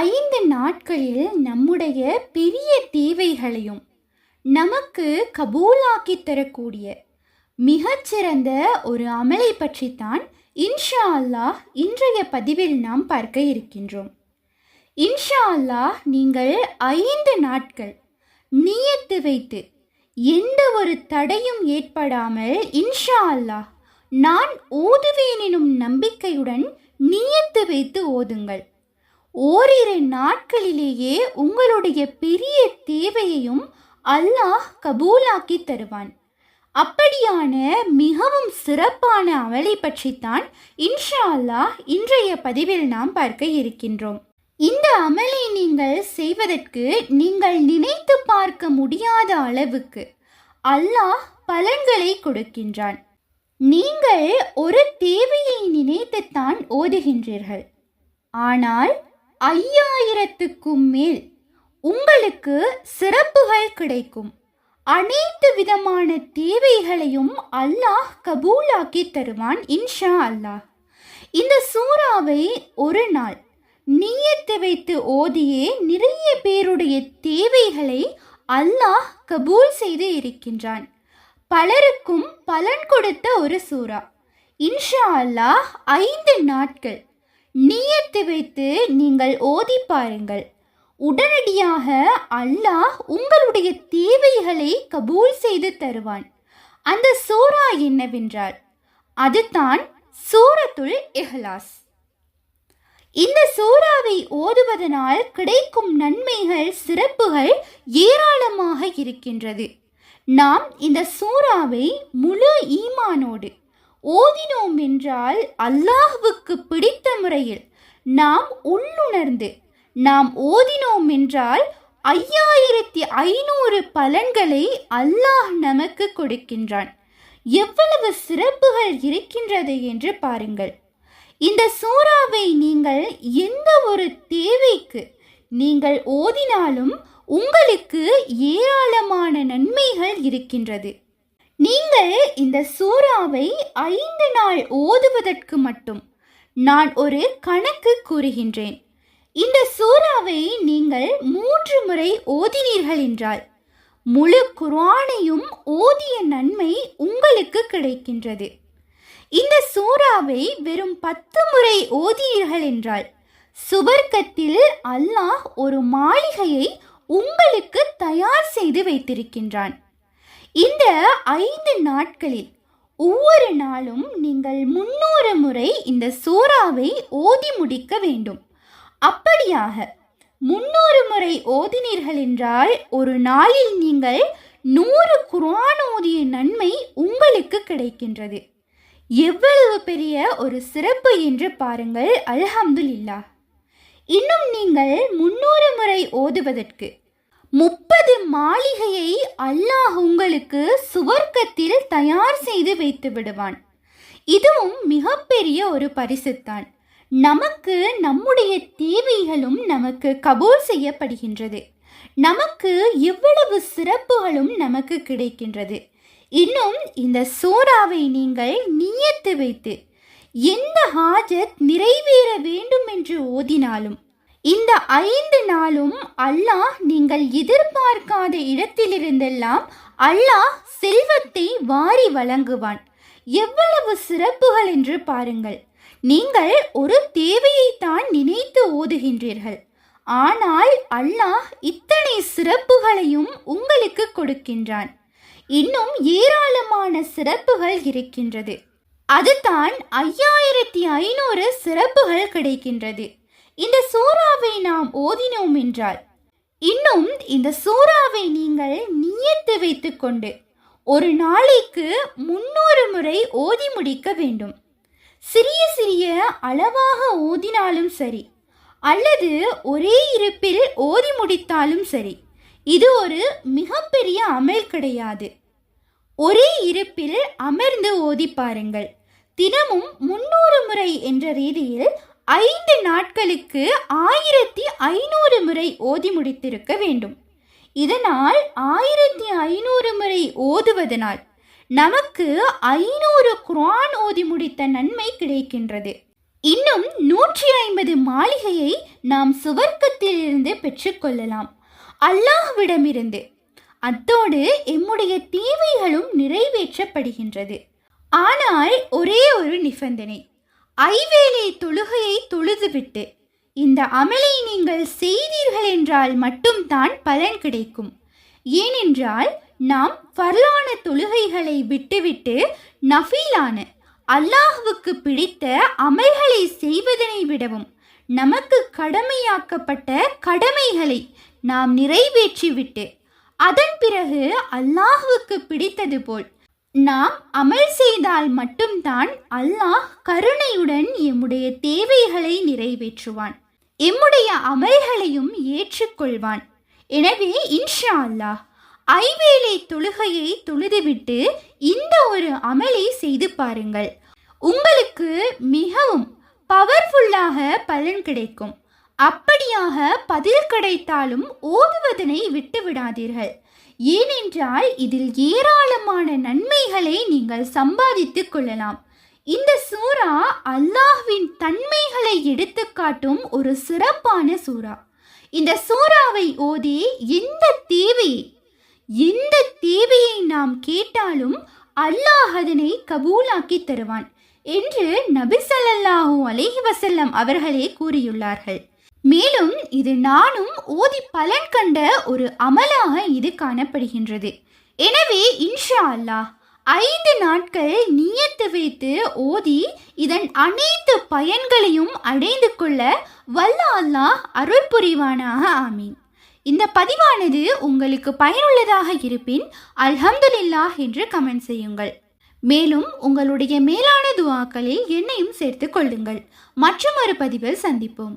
ஐந்து நாட்களில் நம்முடைய பெரிய தேவைகளையும் நமக்கு கபூலாக்கி தரக்கூடிய மிகச்சிறந்த ஒரு அமலை பற்றித்தான் இன்ஷா அல்லாஹ் இன்றைய பதிவில் நாம் பார்க்க இருக்கின்றோம். இன்ஷா அல்லாஹ் நீங்கள் ஐந்து நாட்கள் நியத்து வைத்து எந்த ஒரு தடையும் ஏற்படாமல் இன்ஷா அல்லாஹ் நான் ஓதுவேன் எனும் நம்பிக்கையுடன் நியத்து வைத்து ஓதுங்கள். ஓரிரு நாட்களிலேயே உங்களுடைய பெரிய தேவையையும் அல்லாஹ் கபூலாக்கி தருவான். அப்படியான மிகவும் சிறப்பான அமலை பற்றித்தான் இன்ஷா அல்லாஹ் இன்றைய பதிவில் நாம் பார்க்க இருக்கின்றோம். இந்த அமலை நீங்கள் செய்வதற்கு நீங்கள் நினைத்து பார்க்க முடியாத அளவுக்கு அல்லாஹ் பலன்களை கொடுக்கின்றான். நீங்கள் ஒரு தேவையை நினைத்துத்தான் ஓதுகின்றீர்கள். ஆனால் ஐயாயிரத்துக்கும் மேல் உங்களுக்கு சிறப்புகள் கிடைக்கும். அனைத்து விதமான தேவைகளையும் அல்லாஹ் கபூலாக்கி தருவான் இன்ஷா அல்லாஹ். இந்த சூறாவை ஒரு நாள் நீயத்து வைத்து ஓதியே நிறைய பேருடைய தேவைகளை அல்லாஹ் கபூல் செய்து இருக்கின்றான். பலருக்கும் பலன் கொடுத்த ஒரு சூறா. இன்ஷா அல்லாஹ் ஐந்து நாட்கள் நீயத்து வைத்து நீங்கள் ஓதி பாருங்கள். உடனடியாக அல்லாஹ் உங்களுடைய தேவைகளை கபூல் செய்து தருவான். அந்த சூரா என்னவென்றால் அதுதான் சூரத்துல் இஹ்லாஸ். இந்த சூறாவை ஓதுவதனால் கிடைக்கும் நன்மைகள் சிறப்புகள் ஏராளமாக இருக்கின்றது. நாம் இந்த சூறாவை முழு ஈமானோடு ஓதினோம் என்றால் அல்லாஹுவுக்கு பிடித்த முறையில் நாம் உள்ளுணர்ந்து நாம் ஓதினோம் என்றால் ஐயாயிரத்தி ஐநூறு பலன்களை அல்லாஹ் நமக்கு கொடுக்கின்றான். எவ்வளவு சிறப்புகள் இருக்கின்றது என்று பாருங்கள். இந்த சூறாவை நீங்கள் எந்த ஒரு தேவைக்கு நீங்கள் ஓதினாலும் உங்களுக்கு ஏராளமான நன்மைகள் இருக்கின்றது. நீங்கள் இந்த சூறாவை ஐந்து நாள் ஓதுவதற்கு மட்டும். நான் ஒரு கணக்கு கூறுகின்றேன். இந்த சூறாவை நீங்கள் மூன்று முறை ஓதினீர்கள் என்றால் முழு குர்ஆனையும் ஓதிய நன்மை உங்களுக்கு கிடைக்கின்றது. இந்த சூறாவை வெறும் பத்து முறை ஓதினீர்கள் என்றால் சுவர்க்கத்தில் அல்லாஹ் ஒரு மாளிகையை உங்களுக்கு தயார் செய்து வைத்திருக்கின்றான். இந்த ஐந்து நாட்களில் ஒவ்வொரு நாளும் நீங்கள் முன்னூறு முறை இந்த சூறாவை ஓதி முடிக்க வேண்டும். அப்படியாக முன்னூறு முறை ஓதினீர்கள் என்றால் ஒரு நாளில் நீங்கள் நூறு குரான் ஓதிய நன்மை உங்களுக்கு கிடைக்கின்றது. எவ்வளவு பெரிய ஒரு சிறப்பு என்று பாருங்கள் அல்ஹம்துலில்லா இன்னும் நீங்கள் முன்னூறு முறை ஓதுவதற்கு முப்பது மாளிகையை அல்லாஹ் உங்களுக்கு சுவர்க்கத்தில் தயார் செய்து வைத்து விடுவான். இதுவும் மிகப்பெரிய ஒரு பரிசுத்தான். நமக்கு நம்முடைய தேவைகளும் நமக்கு கபூல் செய்யப்படுகின்றது. நமக்கு எவ்வளவு சிறப்புகளும் நமக்கு கிடைக்கின்றது. இன்னும் இந்த சூறாவை நீங்கள் நியத்து வைத்து எந்த ஹாஜத் நிறைவேற வேண்டும் என்று ஓதினாலும் இந்த ஐந்து நாளும் அல்லாஹ் நீங்கள் எதிர்பார்க்காத இடத்திலிருந்தெல்லாம் அல்லாஹ் செல்வத்தை வாரி வழங்குவான். எவ்வளவு சிறப்புகள் என்று பாருங்கள். நீங்கள் ஒரு தேவையைத்தான் நினைத்து ஓதுகின்றீர்கள். ஆனால் அல்லாஹ் இத்தனை சிறப்புகளையும் உங்களுக்கு கொடுக்கின்றான். இன்னும் ஏராளமான சிறப்புகள் இருக்கின்றது. அதுதான் ஐயாயிரத்தி ஐநூறு சிறப்புகள் கிடைக்கின்றது. இந்த சூறாவை நாம் ஓதினோம் என்றால் இன்னும் இந்த சூறாவை நீங்கள் நியத்து வைத்துக்கொண்டு ஒரு நாளைக்கு முன்னூறு முறை ஓதி முடிக்க வேண்டும். சிறிய சிறிய அளவாக ஓதினாலும் சரி அல்லது ஒரே இருப்பில் ஓதி முடித்தாலும் சரி இது ஒரு மிகப்பெரிய அமல் கிடையாது. ஒரே இருப்பில் அமர்ந்து ஓதி பாருங்கள். தினமும் முன்னூறு முறை என்ற ரீதியில் ஐந்து நாட்களுக்கு ஆயிரத்தி ஐநூறு முறை ஓதி முடித்திருக்க வேண்டும். இதனால் ஆயிரத்தி ஐநூறு முறை ஓதுவதனால் நமக்கு ஐநூறு குரான் ஓதி முடித்த நன்மை கிடைக்கின்றது. இன்னும் நூற்றி ஐம்பது மாளிகையை நாம் சுவர்க்கத்திலிருந்து பெற்றுக்கொள்ளலாம் அல்லாஹ்விடமிருந்து. அத்தோடு எம்முடைய தேவைகளும் நிறைவேற்றப்படுகின்றது. ஆனால் ஒரே ஒரு நிபந்தனை. ஐவேளை தொழுகையை தொழுதுவிட்டு இந்த அமலை நீங்கள் செய்தீர்கள் என்றால் மட்டும்தான் பலன் கிடைக்கும். ஏனென்றால் நாம் வரலான தொழுகைகளை விட்டுவிட்டு நஃபீலான அல்லாஹுவுக்கு பிடித்த அமல்களை செய்வதனை விடவும் நமக்கு கடமையாக்கப்பட்ட கடமைகளை நாம் நிறைவேற்றிவிட்டு அதன் பிறகு அல்லாஹுவுக்கு பிடித்தது போல் நாம் அமல் செய்தால் மட்டும்தான் அல்லாஹ் கருணையுடன் எம்முடைய தேவைகளை நிறைவேற்றுவான். எம்முடைய அமல்களையும் ஏற்றுக்கொள்வான். எனவே இன்ஷா அல்லாஹ் ஐவேளை தொழுகையை தொழுதுவிட்டு இந்த ஒரு அமலை செய்து பாருங்கள். உங்களுக்கு மிகவும் பவர்ஃபுல்லாக பலன் கிடைக்கும். அப்படியாக பதில் கிடைத்தாலும் ஓதுவதனை விட்டு விடாதீர்கள். ஏனென்றால் இதில் ஏராளமான நன்மைகளை நீங்கள் சம்பாதித்துக் கொள்ளலாம். இந்த சூரா அல்லாஹ்வின் தன்மைகளை எடுத்துக்காட்டும் ஒரு சிறப்பான சூரா இந்த சூறாவை ஓதி எந்த தேவையை எந்த தேவையை நாம் கேட்டாலும் அல்லாஹ் அதனை கபூலாக்கி தருவான் என்று நபி சல்லாஹூ அலிஹி வசல்லம் அவர்களே கூறியுள்ளார்கள். மேலும் இது நானும் ஓதி பலன் கண்ட ஒரு அமலாக இது காணப்படுகின்றது. எனவே இன்ஷா அல்லாஹ் ஐந்து நாட்கள் நியத்து வைத்து ஓதி இதன் அனைத்து பயன்களையும் அடைந்து கொள்ள வல்ல அல்லாஹ் அருள் புரிவானாக ஆமீன். இந்த பதிவானது உங்களுக்கு பயனுள்ளதாக இருப்பின் அல்ஹம்துலில்லா என்று கமெண்ட் செய்யுங்கள். மேலும் உங்களுடைய மேலான துவாக்களில் என்னையும் சேர்த்து கொள்ளுங்கள். மற்றும் ஒரு பதிவில் சந்திப்போம்.